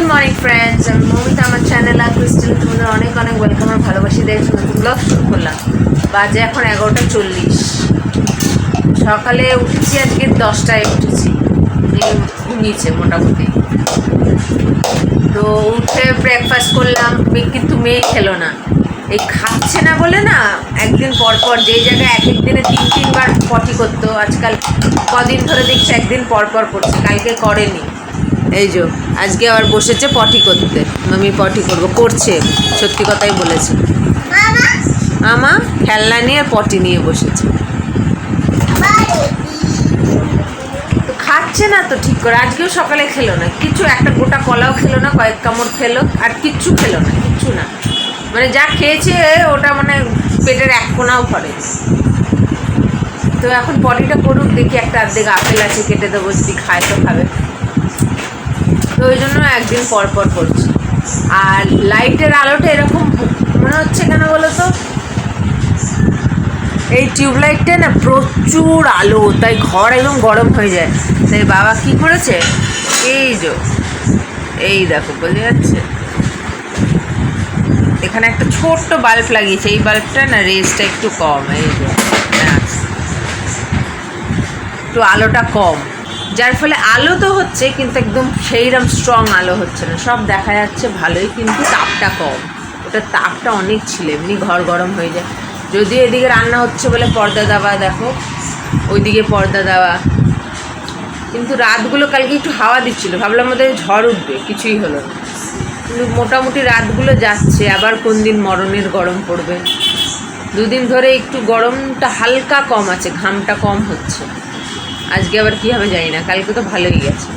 Good morning friends আমি মমিতা আমার channel আর crystal তোমাদের অনেক অনেক ওয়েলকাম আর ভালোবাসি দেখছি নতুন ব্লগ শুরু করলাম। বাজে এখন এগারোটা চল্লিশ। সকালে উঠেছি, আজকে দশটায় উঠেছি। ঘুমিয়েছে মোটামুটি। তো উঠে ব্রেকফাস্ট করলাম। মে- কিন্তু মেয়ে খেলো না। এই খাচ্ছে না বলে না, একদিন পর পর যেই জায়গায় এক এক দিনে তিন, তিনবার পটি করতো। আজকাল কদিন ধরে দেখছি একদিন পর পর করছে। কালকে করেনি। এই যে, আজকে আবার বসেছে পটি করতে। আমি পটি করব, করছে, সত্যি কথাই বলেছে। আমা খেলনা নিয়ে পটি নিয়ে বসেছে। খাচ্ছে না তো ঠিক করে, আজকেও সকালে খেলো না, কিছু একটা গোটা কলাও খেলো না, কয়েক কামড় খেলো, আর কিচ্ছু খেলো না, কিচ্ছু না। মানে যা খেয়েছে, ওটা মানে পেটের এক কোনাও ভরে তো এখন পটিটা করুক, দেখি একটা অর্ধেক আপেল আছে, কেটে দেবো, যদি খায় তো খাবে। তো ওই জন্য একদিন পর পর করছি। আর লাইটের আলোটা এরকম মনে হচ্ছে কেন বলো তো এই টিউবলাইটটা না প্রচুর আলো, তাই ঘর একদম গরম হয়ে যায়। তাই বাবা কি করেছে? এই যে, এই দেখো, বোঝা যাচ্ছে? এখানে একটা ছোট্ট বাল্ব লাগিয়েছে, এই বাল্বটা না রেসটা একটু কম, এই যে। একটু আলোটা কম। যার ফলে আলো তো হচ্ছে, কিন্তু একদম সেইরকম স্ট্রং আলো হচ্ছে না। সব দেখা যাচ্ছে ভালোই, কিন্তু তাপটা কম। ওটা তাপটা অনেক ছিল, এমনি ঘর গরম হয়ে যায়। যদি এদিকে রান্না হচ্ছে বলে পর্দা দেওয়া, দেখো। ওইদিকে পর্দা দেওয়া। কিন্তু রাতগুলো কালকে একটু হাওয়া দিচ্ছিল। ভাবলাম আমাদের ঝড় উঠবে, কিছুই হলো না। কিন্তু মোটামুটি রাতগুলো যাচ্ছে, আবার কোন দিন মরণের গরম পড়বে। দুদিন ধরে একটু গরমটা হালকা কম আছে, ঘামটা কম হচ্ছে। আজকে আবার কী হবে জানি না কালকে তো ভালোই গেছে।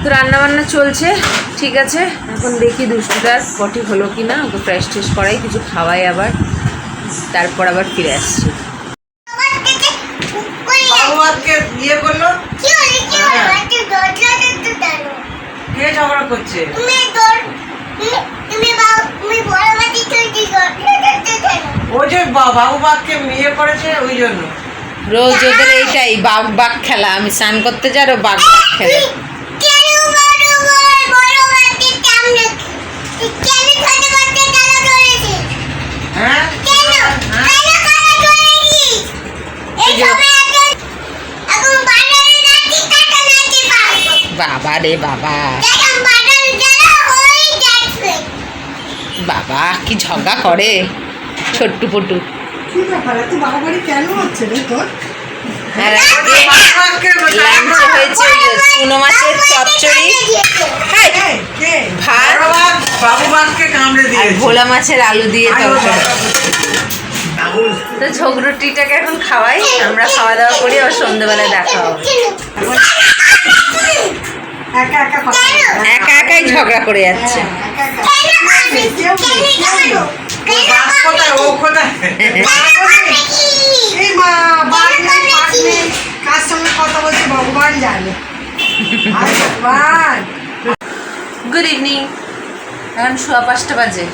তো রান্নাবান্না চলছে ঠিক আছে এখন দেখি দুষ্টুটার পটি হলো কি না ওকে ফ্রেশ ট্রেশ করাই কিছু খাওয়াই আবার তারপর আবার ফিরে আসছি। ঝগড়া করছে? ও যে বা- বাবু বাঘকে বিয়ে করেছে ওই জন্য। রোজ ওদের এইটাই বাঘ বাঘ খেলা। আমি স্নান করতে যাই বাঘ বাঘ খেলে। হ্যাঁ? বাবা রে বাবা। বাবা, কি ঝগড়া করে। ছোট্টু পটু কি ব্যাপার? এত বাড়াবাড়ি কেন হচ্ছে রে তোর? আর আজকে বাঘকে লাঞ্চে হয়েছে ওই যে চুনো মাছের চচ্চড়ি। হাই, কে কে? ভাত। বড় বাঘ বাবু বাঘকে কামড়ে আর দিয়েছে। ভোলা মাছের আলু দিয়ে। তো ঝগড়ুটিটাকে এখন খাওয়াই আমরা খাওয়া দাওয়া করি আর সন্ধ্যেবেলায় দেখা হবে। একা একা একা একাই ঝগড়া করে যাচ্ছে। গুড ইভিনিং এখন সোয়া পাঁচটা বাজে।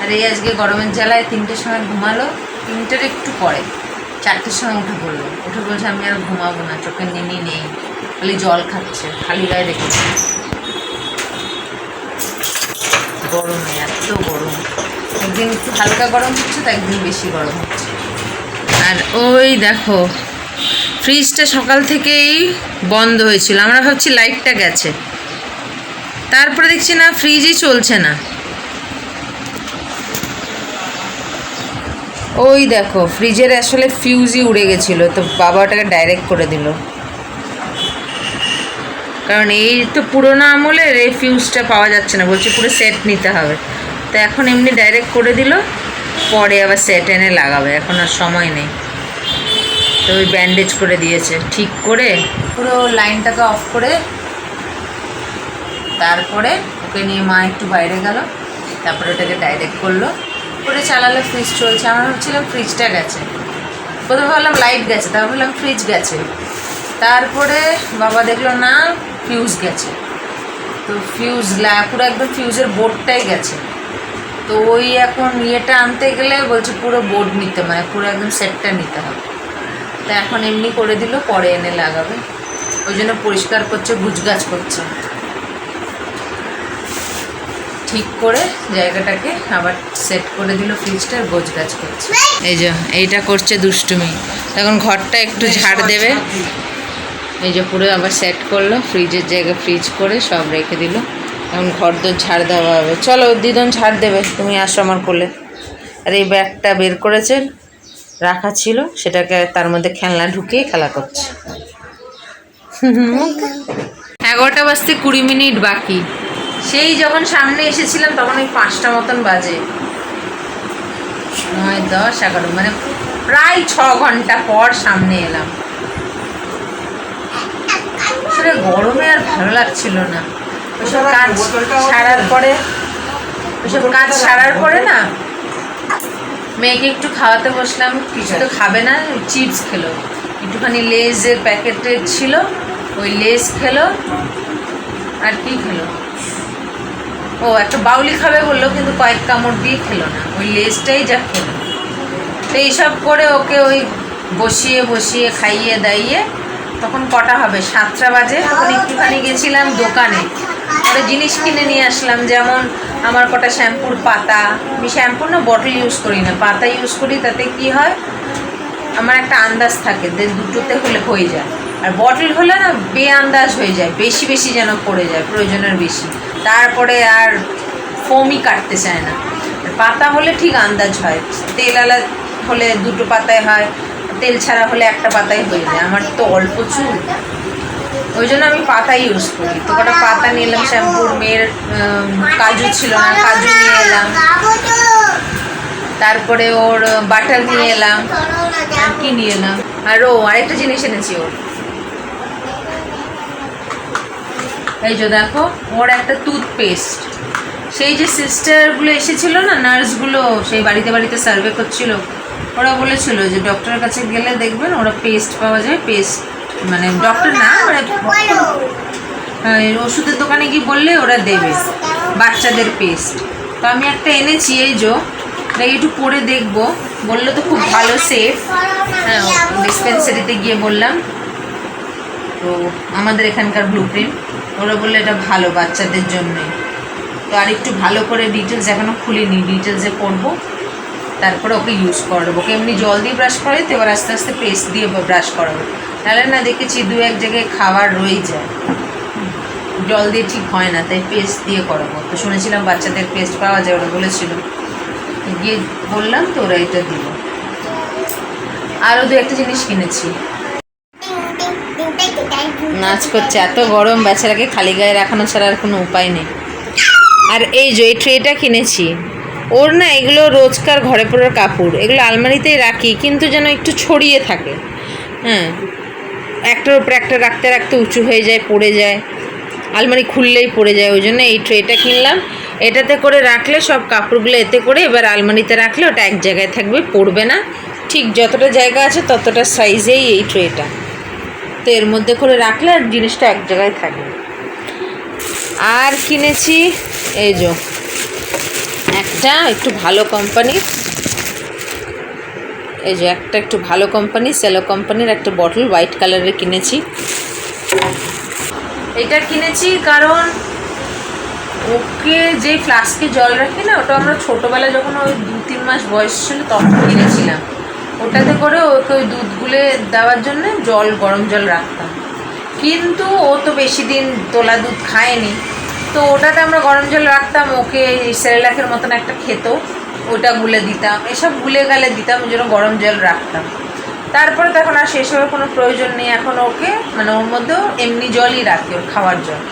আর এই আজকে গরমের জ্বালায় তিনটের সময় ঘুমালো, তিনটের একটু পরে। চারটের সময় উঠে পড়ল। উঠে বলছে, আমি আর ঘুমাবো না, চোখে নিনি নেই। খালি জল খাচ্ছে, খালি গায়ে রেখেছে গরমে, এত গরম। একদিন একটু হালকা গরম হচ্ছে তো একদিন বেশি গরম হচ্ছে। আর ওই দেখো, ফ্রিজটা সকাল থেকেই বন্ধ হয়েছিল। আমরা ভাবছি লাইটটা গেছে। তারপরে দেখছি না, ফ্রিজই চলছে না। ওই দেখো, ফ্রিজের আসলে ফিউজই উড়ে গেছিল, তো বাবা ওটাকে ডাইরেক্ট করে দিল। কারণ এই তো পুরোনো আমলের এই ফিউজটা পাওয়া যাচ্ছে না, বলছে পুরো সেট নিতে হবে। তো এখন এমনি ডাইরেক্ট করে দিল, পরে আবার সেট এনে লাগাবে, এখন আর সময় নেই। তো ওই ব্যান্ডেজ করে দিয়েছে, ঠিক করে পুরো লাইনটাকে অফ করে তারপরে ওকে নিয়ে মা একটু বাইরে গেল, তারপরে ওটাকে ডাইরেক্ট করল, করে চালালে ফ্রিজ চলছে। আমার ভাবছিলাম ফ্রিজটা গেছে। প্রথমে ভাবলাম লাইট গেছে, তারপর ভাবলাম ফ্রিজ গেছে। তারপরে বাবা দেখল, না ফিউজ গেছে। তো ফিউজ পুরো একদম ফিউজের বোর্ডটাই গেছে। তো ওই এখন ইয়েটা আনতে গেলে বলছে পুরো বোর্ড নিতে মানে পুরো একদম সেটটা নিতে হবে। তো এখন এমনি করে দিল পরে এনে লাগাবে। ওই জন্য পরিষ্কার করছে গুজগাছ করছে। ঠিক করে জায়গাটাকে আবার সেট করে দিল ফ্রিজটা গোছ গাছ করছে। এই যে এইটা করছে দুষ্টুমি। এখন ঘরটা একটু ঝাড় দেবে। এই যে পুরো আবার সেট করল ফ্রিজের জায়গায় ফ্রিজ করে সব রেখে দিল। এখন ঘর তো ঝাড় দেওয়া হবে। চলো, দিদন ছাড় দেবে, তুমি আসো আমার কোলে। আর এই ব্যাগটা বের করেছেন রাখা ছিল, সেটাকে তার মধ্যে খেলনা ঢুকিয়ে খেলা করছে। এগারোটা বাজতে কুড়ি মিনিট বাকি। সেই যখন সামনে এসেছিলাম, তখন ওই পাঁচটা মতন বাজে। নয়, দশ, এগারো মানে প্রায় ছ ঘণ্টা পর সামনে এলাম। আসলে গরমে আর ভালো লাগছিল না। কাজ সারার পরে না, মেয়েকে একটু খাওয়াতে বসলাম, কিছু তো খাবে না, চিপস খেলো। একটুখানি লেজের ছিল, ওই লেজ খেলো, আর কি খেলো? ও, একটা বাউলি খাবে বলল, কিন্তু কয়েক কামড় দিয়ে খেলো না, ওই লেজটাই যা খেলো। তো এইসব করে ওকে ওই বসিয়ে বসিয়ে, খাইয়ে, দাইয়ে, তখন কটা হবে? সাতটা বাজে, তখন একটুখানি গেছিলাম দোকানে। একটা জিনিস কিনে নিয়ে আসলাম, যেমন আমার কটা শ্যাম্পুর পাতা। আমি শ্যাম্পু না বটল ইউজ করি না। পাতা ইউজ করি, তাতে কি হয়? আমার একটা আন্দাজ থাকে যে দুটোতে হলে হয়ে যায়। আর বটল হলে না বে আন্দাজ হয়ে যায়, বেশি বেশি যেন পড়ে যায়, প্রয়োজনের বেশি। তারপরে আর ফোমই কাটতে চায় না। পাতা হলে ঠিক আন্দাজ হয়। তেল আলা হলে দুটো পাতায় হয়, তেল ছাড়া হলে একটা পাতায় হয়ে যায়। আমার তো অল্প চুল। ওই জন্য আমি পাতা ইউজ করি। তো কটা পাতা নিয়ে এলাম শ্যাম্পুর মেয়ের কাজু ছিল না, কাজু নিয়ে এলাম। তারপরে ওর বাটার নিয়ে এলাম। আর কি নিয়ে এলাম? আর ও, আরেকটা জিনিস এনেছি ওর। এই যে দেখো, ওর একটা টুথপেস্ট সেই যে সিস্টারগুলো এসেছিল না, নার্সগুলো, সেই বাড়িতে বাড়িতে সার্ভে করছিল, ওরা বলেছিল যে ডক্টরের কাছে গেলে দেখবেন ওরা পেস্ট পাওয়া যায় পেস্ট মানে ডক্টর না আহ, ওষুধের দোকানে গিয়ে বললে ওরা দেবে বাচ্চাদের পেস্ট তো আমি একটা এনেছি এই যে একটু পরে দেখব। বলল তো খুব ভালো সেফ হ্যাঁ ডিসপেন্সারিতে গিয়ে বললাম। তো আমাদের এখানকার ব্লু প্রিন্ট ওরা বলল এটা ভালো বাচ্চাদের জন্যই তো আর একটু ভালো করে ডিটেলস এখনও খুলিনি। ডিটেলসে পড়ব তারপরে ওকে ইউজ করাবো। ওকে এমনি জল দিয়ে ব্রাশ করে তো এবার আস্তে আস্তে পেস্ট দিয়ে ব্রাশ করাবো। তাহলে না দেখেছি দু এক জায়গায় খাবার রয়ে যায়। জল দিয়ে ঠিক হয় না, তাই পেস্ট দিয়ে করাবো। তো শুনেছিলাম বাচ্চাদের পেস্ট পাওয়া যায় ওরা বলেছিল। গিয়ে বললাম তো ওরা এটা দিল। আরও দু একটা জিনিস কিনেছি। নাচ করছে, এত গরম বেচারাকে খালি গায়ে রাখানো ছাড়া আর কোনো উপায় নেই। আর এই যে, এই ট্রেটা কিনেছি। ওর না এগুলো রোজকার ঘরে পড়ার কাপড়, এগুলো আলমারিতেই রাখি, কিন্তু যেন একটু ছড়িয়ে থাকে। হ্যাঁ একটার উপরে একটা রাখতে রাখতে উঁচু হয়ে যায়, পড়ে যায়, আলমারি খুললেই পড়ে যায়, ওই জন্য এই ট্রেটা কিনলাম। এটাতে করে রাখলে সব কাপড়গুলো এতে করে, এবার আলমারিতে রাখলে ওটা এক জায়গায় থাকবে, পড়বে না। ঠিক যতটা জায়গা আছে ততটা সাইজেই এই ট্রেটা। তো এর মধ্যে করে রাখলে আর জিনিসটা এক জায়গায় থাকবে। আর কিনেছি, এই যে একটা একটু ভালো কোম্পানির এই যে একটা একটু ভালো কোম্পানি সেলো কোম্পানির একটা বটল হোয়াইট কালারের কিনেছি। এটা কিনেছি কারণ ওকে যে ফ্লাস্কে জল রাখি না, ওটা আমরা ছোটোবেলায় যখন ওই দু তিন মাস বয়স ছিল তখন কিনেছিলাম। ওটাতে করে ওকে ওই দুধ গুলে দেওয়ার জন্য জল, গরম জল রাখতাম। কিন্তু ও তো বেশি দিন তোলা দুধ খায়নি। তো ওটাতে আমরা গরম জল রাখতাম, ওকে সেরেলাকের মতন একটা খেত ওটা গুলে দিতাম, এসব গুলে গেলে দিতাম, ওই জন্য গরম জল রাখতাম। তারপরে তখন আর সেসবের কোনো প্রয়োজন নেই, এখন ওকে মানে ওর মধ্যেও এমনি জলই রাখি ওর খাওয়ার জল।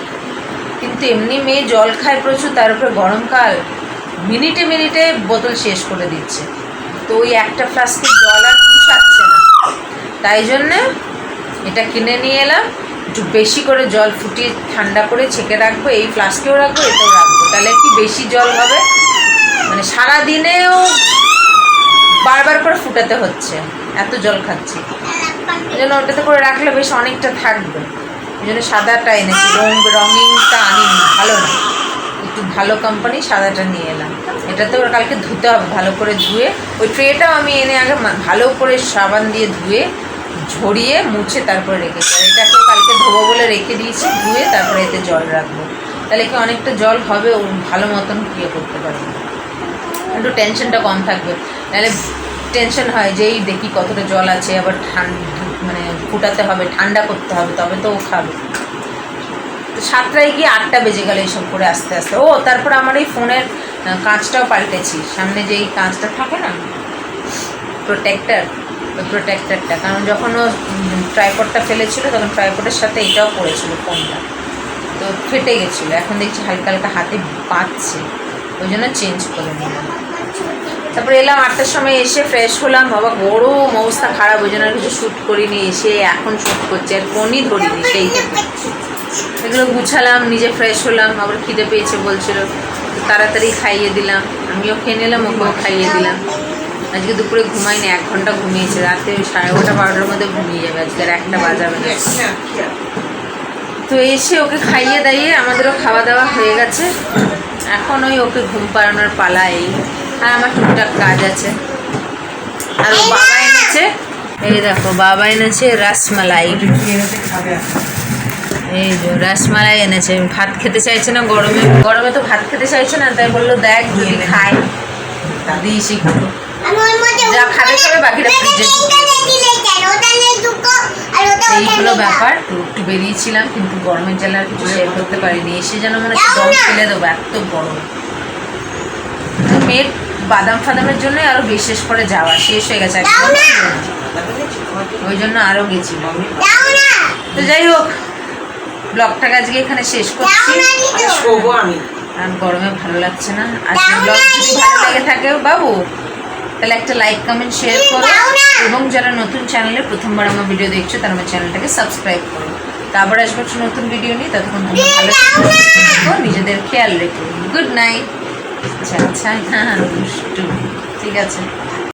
কিন্তু এমনি মেয়ে জল খায় প্রচুর, তার উপরে গরমকাল মিনিটে মিনিটে বোতল শেষ করে দিচ্ছে। তো ওই একটা ফ্লাস্কে জল আর পুষাচ্ছে না। তাই জন্যে এটা কিনে নিয়ে এলাম। একটু বেশি করে জল ফুটিয়ে ঠান্ডা করে ছেঁকে রাখব, এই ফ্লাস্কেও রাখব এটাও রাখব। তাহলে কি বেশি জল হবে? মানে সারাদিনেও বারবার করে ফুটাতে হচ্ছে, এত জল খাচ্ছি। এই জন্য ওটাতে করে রাখলে বেশ অনেকটা থাকবে। এই জন্য সাদাটা এনেছি রং রঙিনটা আনিনি, ভালো না। একটু ভালো কোম্পানি সাদাটা নিয়ে এলাম। এটাতে ওরা কালকে ধুতে হবে, ভালো করে ধুয়ে। ওই ট্রেটাও আমি এনে আগে ভালো করে সাবান দিয়ে ধুয়ে ঝরিয়ে মুছে তারপরে রেখেছি আর এটাকে কালকে ধোবো বলে রেখে দিয়েছি, ধুয়ে তারপরে এতে জল রাখব। তাহলে কি অনেকটা জল হবে, ও ভালো মতন ইয়ে করতে পারবে। একটু টেনশনটা কম থাকবে। নাহলে টেনশন হয় যেই দেখি কতটা জল আছে, আবার ঠান্ডা মানে ফুটাতে হবে, ঠান্ডা করতে হবে, তবে তো ও খাবে। তো সাতটায় গিয়ে আটটা বেজে গেল এইসব করে আস্তে আস্তে। ও, তারপর আমার এই ফোনের কাঁচটাও পাল্টেছি। সামনে যে এই কাঁচটা থাকে না প্রোটেক্টার প্রোটেক্টারটা কারণ যখন ও ট্রাইপডটা ফেলেছিল, তখন ট্রাইপডের সাথে এটাও পড়েছিল ফোনটা তো ফেটে গেছিল। এখন দেখছি হালকা হালকা হাতে পাচ্ছে ওই জন্য চেঞ্জ করে নিলাম। তারপরে এলাম আটটার সময় এসে ফ্রেশ হলাম। বাবা, গরম অবস্থা খারাপ। ওই জন্য কিছু শ্যুট করিনি। এসে এখন শ্যুট করছে। আর ফোনই ধরিনি। সেই থেকে এগুলো গুছালাম, নিজে ফ্রেশ হলাম। আবার খিদে পেয়েছে বলছিল। তাড়াতাড়ি খাইয়ে দিলাম। আমিও খেয়ে নিলাম, ওকেও খাইয়ে দিলাম। আজকে দুপুরে ঘুমাইনি, এক ঘণ্টা ঘুমিয়েছে। রাতে সাড়ে এগারোটা, বারোটার মধ্যে ঘুমিয়ে যাবে আজকে, আর একটা বাজাবে না তো এসে ওকে খাইয়ে দাইয়ে আমাদেরও খাওয়া দাওয়া হয়ে গেছে। এখন ওই ওকে ঘুম পাড়ানোর পালা এই আর আমার টুকটাক কাজ আছে। আর ও বাবা এনেছে, এই দেখো, বাবা এনেছে রসমালাই। এই যে রসমালাই এনেছে। ভাত খেতে চাইছে না গরমে? গরমে তো ভাত খেতে চাইছে না, তাই বলল, দেখ যদি খায় দিস একটু। যা খাবে খাবে বাকিটা ফ্রিজে এইগুলো ব্যাপার একটু বেরিয়েছিলাম কিন্তু গরমের জ্বালা আর কিছু শেয়ার করতে পারিনি। এসে যেন মনে হচ্ছে দম ফেলে দেবো এত গরম। তো মেয়ের বাদাম ফাদামের জন্য আরও বিশেষ করে যাওয়া শেষ হয়ে গেছে ওই জন্য আরও গেছি তো যাই হোক ব্লগটাকে আজকে এখানে শেষ করছি। আমি। আর গরমে ভালো লাগছে না। আজকে ব্লগ যদি ভালো লেগে থাকে বাবু। তাহলে একটা লাইক কমেন্ট শেয়ার করো এবং যারা নতুন চ্যানেলে প্রথমবার আমার ভিডিও দেখছ তারা আমার চ্যানেলটাকে সাবস্ক্রাইব করো। তারপর আসব একটা নতুন ভিডিও নিয়ে ততক্ষণ তোমরা ভালো থাকো নিজেদের খেয়াল রেখো। গুড নাইট আচ্ছা আচ্ছা হ্যাঁ হ্যাঁ ঠিক আছে।